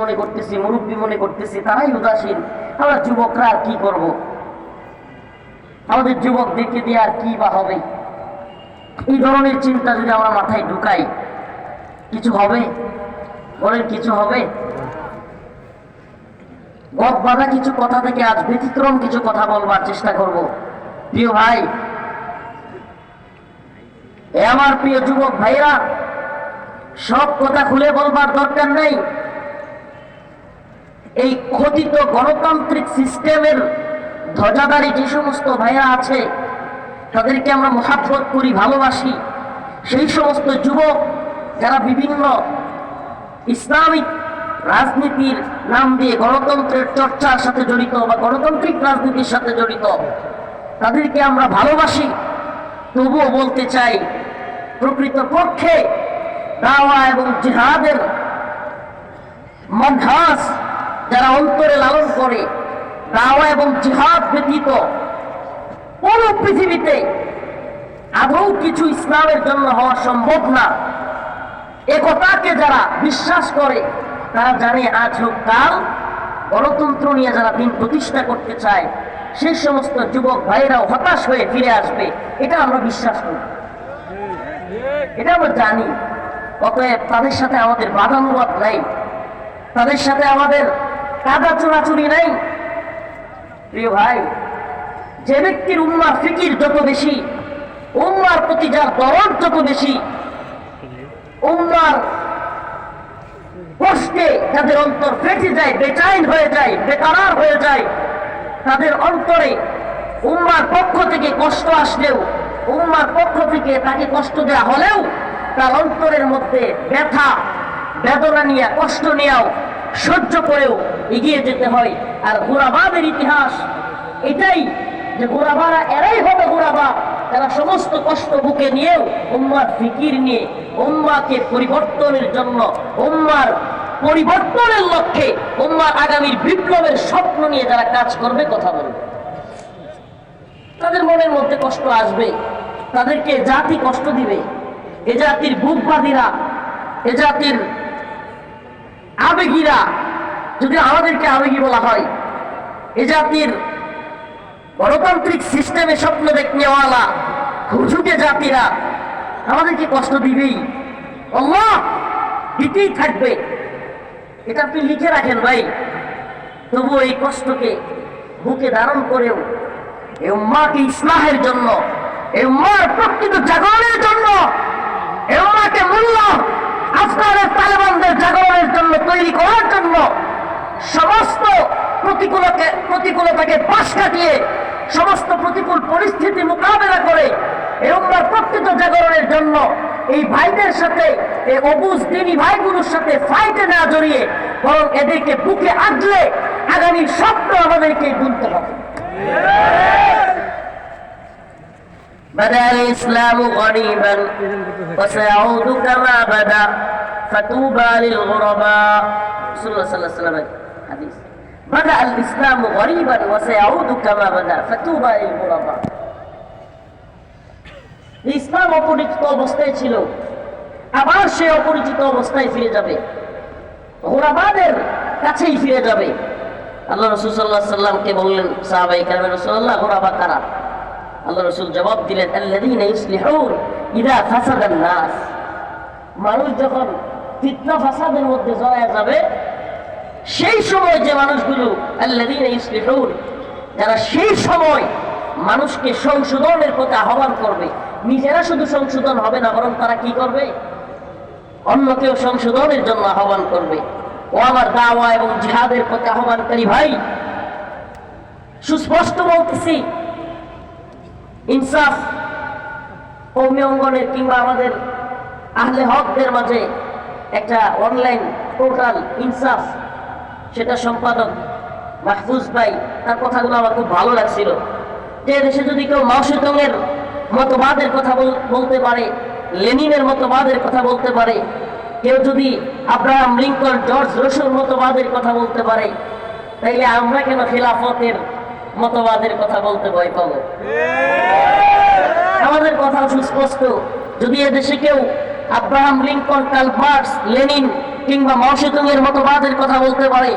মনে করতেছি, মুরব্বী মনে করতেছি, তারাই উদাসীন। আমরা যুবকরা আর কি করব? আমাদের যুবকদেরকে দিয়ে আর কি বা হবে? এই ধরনের চিন্তা যদি আমার মাথায় ঢুকাই কিছু হবে? বলেন, কিছু হবে? গদ বাঁধা কিছু কথা থেকে আজ ব্যতিক্রম কিছু কথা বলবার চেষ্টা করব। প্রিয় ভাই আমার প্রিয় যুবক ভাইরা সব কথা খুলে বলবার দরকার নেই। এই খতিত গণতান্ত্রিক সিস্টেমের ধ্বজাধারী যে সমস্ত ভাইরা আছে, তাদেরকে আমরা মহাব্বত করি, ভালোবাসি। সেই সমস্ত যুবক যারা বিভিন্ন ইসলামিক রাজনীতির নাম দিয়ে গণতন্ত্রের চর্চার সাথে জড়িত বা গণতান্ত্রিক রাজনীতির সাথে জড়িত, তাদেরকে আমরা ভালোবাসি। তবুও বলতে চাই, প্রকৃতপক্ষে দাওয়া এবং জিহাদের মনহাস যারা অন্তরে লালন করে, দাওয়া এবং জিহাদ ব্যতীত কোন পৃথিবীতে আদৌ কিছু ইসলামের জন্য হওয়া সম্ভব না। একতাকে যারা বিশ্বাস করে, তারা জানে আজ হোক কাল, গণতন্ত্র নিয়ে যারা দিন প্রতিষ্ঠা করতে চায় সেই সমস্ত যুবক ভাইরাও হতাশ হয়ে ফিরে আসবে, এটা আমরা বিশ্বাস করি। এটা আমরা জানি। অতএব তাদের সাথে আমাদের বাধানুবাদ নাই। তাদের সাথে আমাদের কাদা চোরাচুরি নাই। প্রিয় ভাই, যে ব্যক্তির উম্মার ফিকির যত বেশি, উম্মার প্রতি যার দরদ যত বেশি, উম্মার কষ্টে যাদের অন্তর ফেটে যায়, বেচাইন হয়ে যায়, বেকারার হয়ে যায়, তাদের অন্তরে উম্মার পক্ষ থেকে কষ্ট আসলেও, উম্মার পক্ষ থেকে তাকে কষ্ট দেওয়া হলেও, তার অন্তরের মধ্যে ব্যথা, বেদনা নিয়ে কষ্ট নিয়েও, সহ্য করেও এগিয়ে যেতে হয়। আর গোরাবাদের ইতিহাস এটাই যে গোরাবারা এরাই হবে গোরাবা। তারা সমস্ত কষ্ট বুকে নিয়েও উম্মার ফিকির নিয়ে, উম্মাকে পরিবর্তনের জন্য, উম্মার পরিবর্তনের লক্ষ্যে, উম্মার আগামীর বিপ্লবের স্বপ্ন নিয়ে যারা কাজ করবে কথা বলবে তাদের মনের মধ্যে কষ্ট আসবে। তাদেরকে জাতি কষ্ট দিবে। এ জাতির বুকবাদীরা এ জাতির আবেগীরা যদি আমাদেরকে আবেগী বলা হয়, এ জাতির গণতান্ত্রিক সিস্টেমে স্বপ্ন দেখনেওয়ালা হুজুকে জাতিরা, আমাদেরকে কষ্ট দিবেই। আল্লাহ দিতেই থাকবে। এটা আপনি লিখে রাখেন ভাই। তবু এই কষ্টকে বুকে ধারণ করেও এই উম্মাকে ইসলাহের জন্য, এই উম্মার প্রকৃত জাগরণের জন্য, এই উম্মাকে মূল্য আফগানের তালেবানদের জাগরণের জন্য তৈরি করার জন্য সমস্ত প্রতিকূলকে প্রতিকূলতাকে পাশ কাটিয়ে সমস্ত প্রতিকূল পরিস্থিতি মোকাবেলা করে এই উম্মার প্রকৃত জাগরণের জন্য এই ভাইদের সাথে এই অবুজ দিনী ভাইগুলোর সাথে ফাইটে না জড়িয়ে বরং এদেরকে বুকে আগলে আগামীর স্বপ্ন আমাদেরকে গুনতে হবে بدأ الإسلام غريبا وسيعود كما بدأ فتوبى للغرباء رسول الله صلى الله عليه وسلم حديث بدأ الإسلام غريبا وسيعود كما بدأ فتوبى للغرباء ইসলাম অপরিচিত অবস্থায় ছিল আবার সে অপরিচিত অবস্থায় ফিরে যাবে ঘোরাবাদের কাছেই ফিরে যাবে আল্লাহ রসুল সাল্লাহ সাল্লামকে বললেন সাহাবাই কারণে রসুল্লাহ ঘোরাবা কারা আল্লাহ রসুল জবাব দিলেন আল্লাযীনা ইউসলিহুন ইযা ফাসাদান নাস মানুষ যখন ফিতনা ফাসাদের মধ্যে জড়ায় যাবে সেই সময় যে মানুষগুলো যারা সেই সময় মানুষকে সংশোধনের প্রতি আহ্বান করবে, নিজেরা শুধু সংশোধন হবে না, বরং তারা কি করবে? অন্যকেও সংশোধনের জন্য আহ্বান করবে। ও আমার দাওয়া এবং জিহাদের প্রতি আহ্বানকারী ভাই, সুস্পষ্ট বলতেছি, ইনসাফ কৌমি অঙ্গনের কিংবা আমাদের আহলে হকদের মাঝে একটা অনলাইন পোর্টাল ইনসাফ সেটা সম্পাদক মাহফুজ ভাই, তার কথাগুলো আমার খুব ভালো লাগছিল। যে দেশে যদি কেউ মাউসেতংয়ের মতবাদের কথা বল- বলতে পারে, লেনিনের মতবাদের কথা বলতে পারে, কেউ যদি আব্রাহাম লিঙ্কন, জর্জ রসুর মতবাদের কথা বলতে পারে, তাইলে আমরা কেন খেলাফতের মতবাদের কথা বলতে ভয় পাবো? আমাদের কথা সুস্পষ্ট। যদি এদেশে কেউ Abraham Lincoln Karl Marx Lenin কিংবা মাওসেতুং এর মতবাদের কথা বলতে পারে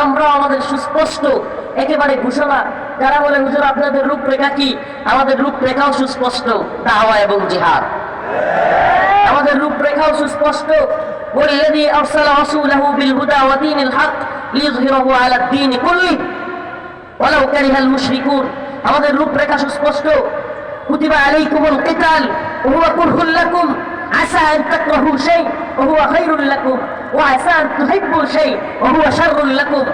আমরা আমাদের সুস্পষ্ট একেবারে ঘোষণা যারা বলে হুজুর আপনাদের রূপরেখা কি আমাদের রূপরেখাও সুস্পষ্ট দাওয়া এবং জিহাদ আমাদের রূপরেখাও সুস্পষ্ট والذي أرسل رسوله بالهدى ودين الحق ليظهره على الدين كله ولو كره المشركون আমাদের রূপরেখা সুস্পষ্ট كتب عليكم القتال وهو كره لكم عسى أن تكرهوا شيء وهو خير لكم وعسى أن تحبوا شيء وهو شر لكم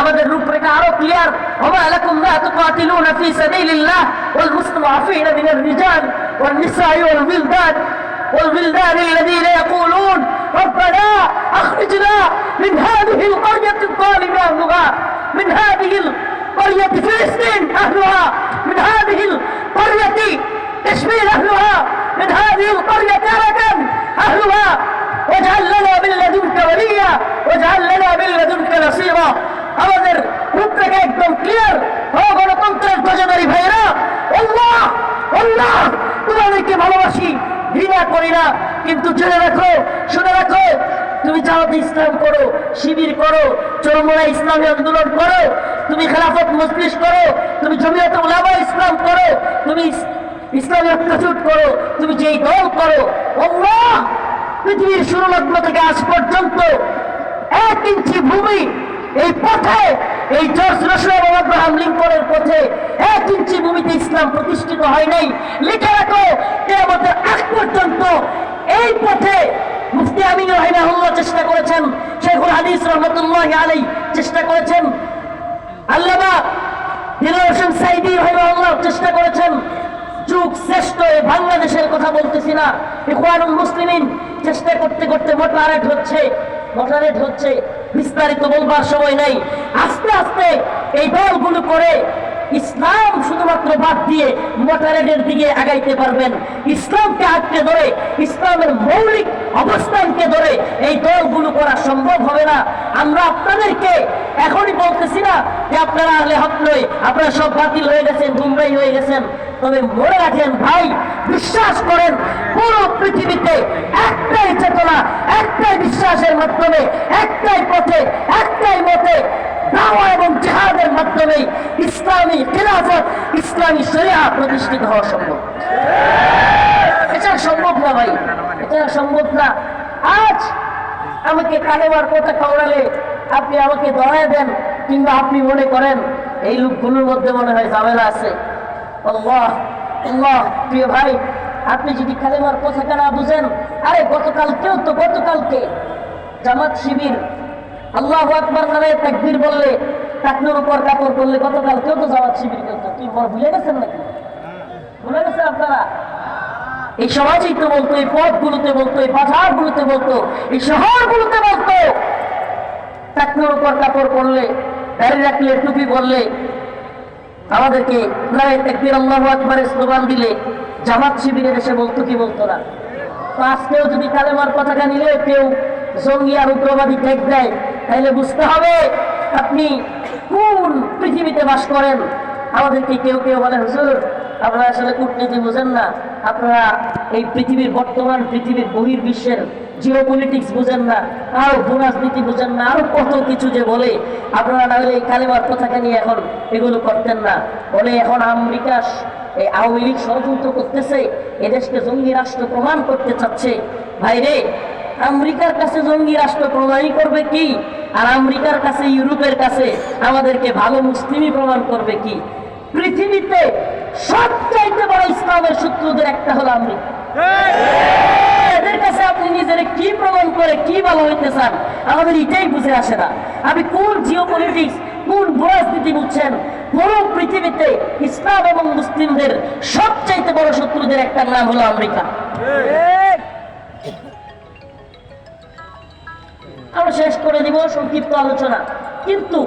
আমাদের রূপরেখা আরো ক্লিয়ার وما لكم لا تقاتلون في سبيل الله والمستضعفين من الرجال والنساء والولدان والولدان الذين يقولون ربنا اخرجنا من هذه القرية الظالم اهلها من هذه القرية فلسطين اهلها من هذه القرية كشمير اهلها من هذه القرية اردا اهلها واجعل لنا من لدنك وليا واجعل لنا من لدنك نصيرا আমাদের রূপরেখা একদম ক্লিয়ার ও গণতন্ত্রের ধ্বজাধারী ভাইরা আল্লাহ আল্লাহ তোমাদেরকে ভালোবাসি ঘৃণা করি না কিন্তু জেনে রাখো শুনে রাখো তুমি জামাত ইসলাম করো শিবির করো চরমোড়া ইসলামী আন্দোলন করো তুমি খেলাফত মজলিস করো তুমি জমিয়ত উলামা ইসলাম করো তুমি ইস- ইসলামী ঐক্যজোট করো, তুমি যেই দল করো পৃথিবীর শুরুলগ্ন থেকে আজ পর্যন্ত এক ইঞ্চি ভূমি এই পথে, এই জর্জ রসুল আব্রাহাম লিঙ্কনের পথে এক ইঞ্চি ভূমিতে ইসলাম প্রতিষ্ঠিত হয় নাই। লিখে রাখো, কেয়ামতের আগ পর্যন্ত এই পথে মুফতি আমিন রহিমাহুল্লাহ চেষ্টা করেছেন, শেখুল হাদিস রহমতুল্লাহ আলাই চেষ্টা করেছেন। আল্লামা দিলর হোসেন সাইদি রহিমাহুল্লাহ চেষ্টা করেছেন যুগ শ্রেষ্ঠ এই বাংলাদেশের কথা বলতেছি না। ইকুয়ানুল মুসলিমিন চেষ্টা করতে করতে মোটারেট হচ্ছে মোটারেট হচ্ছে, বিস্তারিত বলবার সময় নাই। আস্তে আস্তে এই দলগুলো করে ইসলাম শুধুমাত্র বাদ দিয়ে মোটারেটের দিকে আগাইতে পারবেন। ইসলামকে আটকে ধরে, ইসলামের মৌলিক অবস্থানকে ধরে এই দলগুলো করা সম্ভব হবে না। আমরা আপনাদেরকে এখনই বলতেছি না যে আপনারা আহলে হক নয়, আপনারা সব বাতিল হয়ে গেছেন গুমরাই হয়ে গেছেন। তবে মনে রাখেন ভাই, বিশ্বাস করেন, পুরো পৃথিবীতে একটাই চেতনা, একটাই বিশ্বাসের মাধ্যমে, একটাই পথে একটাই মতে দাওয়া এবং জেহাদের মাধ্যমে ইসলামী খিলাফত ইসলামী শরিয়া প্রতিষ্ঠিত হওয়া সম্ভব। এটা সম্ভব না ভাই, এটা সম্ভব না। আজ আমাকে কালেমার কথা খাওয়ালে আপনি আমাকে ধরায় দেন কিংবা আপনি মনে করেন, এই লোকগুলোর মধ্যে মনে হয় ঝামেলা আছে। প্রিয় ভাই, আপনি যদি কালেমার কথাটা না বুঝেন, আরে গতকালকেও তো গতকালকে জামাত শিবির, আল্লাহ আকবর তাকবীর বললে টাকনোর উপর কাপড় করলে গতকালকেও তো জামাত শিবির করতো? কি ভুলে গেছেন নাকি? ভুলে গেছেন আপনারা? এই সমাজেই তো বলতো, এই পথগুলোতে বলতো, এই বাজারগুলোতে বলতো, এই শহরগুলোতে বলতো। টাকনোর উপর কাপড় পরলে দাঁড়িয়ে রাখলে, টুপি পরলে আমাদেরকে তাকবীর আল্লাহু আকবারের স্লোগান দিলে জামাত শিবিরের এসে বলতো, কি বলতো না? তো আজকেও যদি কালেমার পতাকা নিলে, কেউ জঙ্গি আর উগ্রবাদী ঠেক দেয় তাহলে বুঝতে হবে আপনি কোন পৃথিবীতে বাস করেন। আমাদেরকে কেউ কেউ বলে, হুজুর, আপনারা আসলে কূটনীতি বোঝেন না। আপনারা এই পৃথিবীর বর্তমান, পৃথিবীর বহির বিশ্বের জিও পলিটিক্স বুঝেন না। আরও ভূরাজনীতি বুঝেন না। আরও কত কিছু যে বলে। আপনারা না হলে এই কালেমার পতাকা নিয়ে এখন এগুলো করতেন না। বলে এখন আমেরিকা এই আওয়ামী লীগ ষড়যন্ত্র করতেছে। এদেশকে জঙ্গি রাষ্ট্র প্রমাণ করতে চাচ্ছে। ভাইরে, আমেরিকার কাছে জঙ্গি রাষ্ট্র প্রমাণই করবে কি? আর আমেরিকার কাছে, ইউরোপের কাছে আমাদেরকে ভালো মুসলিমই প্রমাণ করবে কি? পৃথিবীতে সবচাইতে বড় ইসলামের শত্রুদের একটা হলো আমেরিকা। এদের কাছে আপনি কি প্রমাণ করে কি ভালো হইতে চান, আমাদের এটাই বুঝে আসে না। কোন পুরো পৃথিবীতে ইসলাম এবং মুসলিমদের সবচাইতে বড় শত্রুদের একটা নাম হলো আমেরিকা। আমরা শেষ করে দিব সংক্ষিপ্ত আলোচনা কিন্তু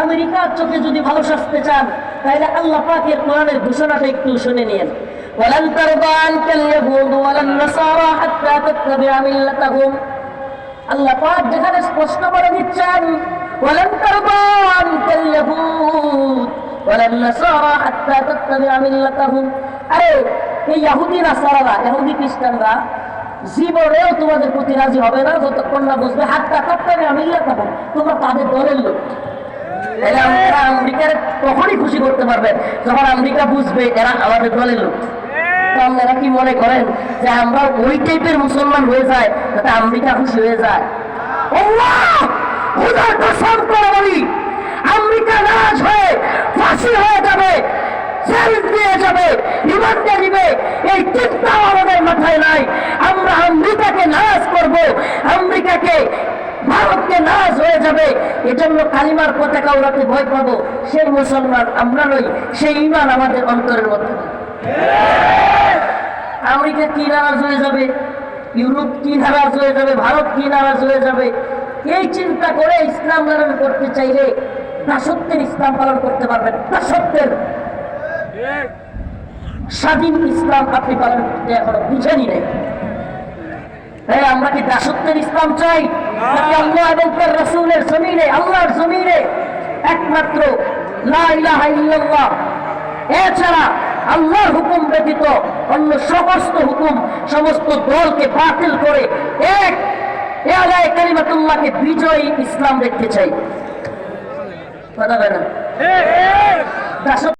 আমেরিকার চোখে যদি ভালো সাজতে চান তাহলে আল্লাহ পাকের কোরআনের ঘোষণাটা একটু শুনে নিন ولن ترضى عنك اليهود ولا النصارى حتى تتبع ملتهم আল্লাহ পাক যেখানে স্পষ্ট করে দিচ্ছেন ولن ترضى عنك اليهود ولا النصارى حتى تتبع ملتهم আরে এই ইহুদি নাসারারা ইহুদি খ্রিস্টানরা জীবনেও তোমাদের প্রতি রাজি হবে না যতক্ষণ না বুঝবে, হাতটা কাপটাকে আমি ইয়ে খাব। তোমরা তাদের দলের লোক। এরা আমেরিকার কখনই খুশি করতে পারবে যখন আমেরিকা বুঝবে, এরা আমাদের দলের লোক। আপনারা কি মনে করেন যে আমরা ওই টাইপের মুসলমান হয়ে যায় যাতে আমেরিকা খুশি হয়ে যায় খোদার কসম করে বলি আমেরিকা নারাজ হয়ে ফাঁসি হয়ে যাবে জেল দিয়ে যাবে রিমান্ডে দিবে এই চিন্তাও আমাদের মাথায় নাই আমরা আমেরিকাকে নারাজ করব আমেরিকাকে ভারতকে নারাজ হয়ে যাবে এজন্য কালিমার পতাকা ওড়াতে ভয় পাবো সেই মুসলমান আমরা নই সেই ইমান আমাদের অন্তরের মধ্যে। আমেরিকা কি নারাজ হয়ে যাবে, ইউরোপ কি নারাজ হয়ে যাবে, ভারত কি নারাজ হয়ে যাবে। এই চিন্তা করে ইসলাম লালন করতে চাইলে দাসত্বের ইসলাম পালন করতে পারবেন, দাসত্বের। স্বাধীন ইসলাম আপনি পালন করতে এখনও বুঝেনি নেই। তাই আমরা কি দাসত্বের ইসলাম চাই? আল্লাহ এবং তার রসুলের জমিনে আল্লাহর জমিনে একমাত্র লা এছাড়া আল্লাহর হুকুম ব্যতীত অন্য সমস্ত হুকুম সমস্ত দলকে বাতিল করে এক এ আলায় কালিমাতুল্লাহকে বিজয়ী ইসলাম দেখতে চাই। কথা দাসত্ব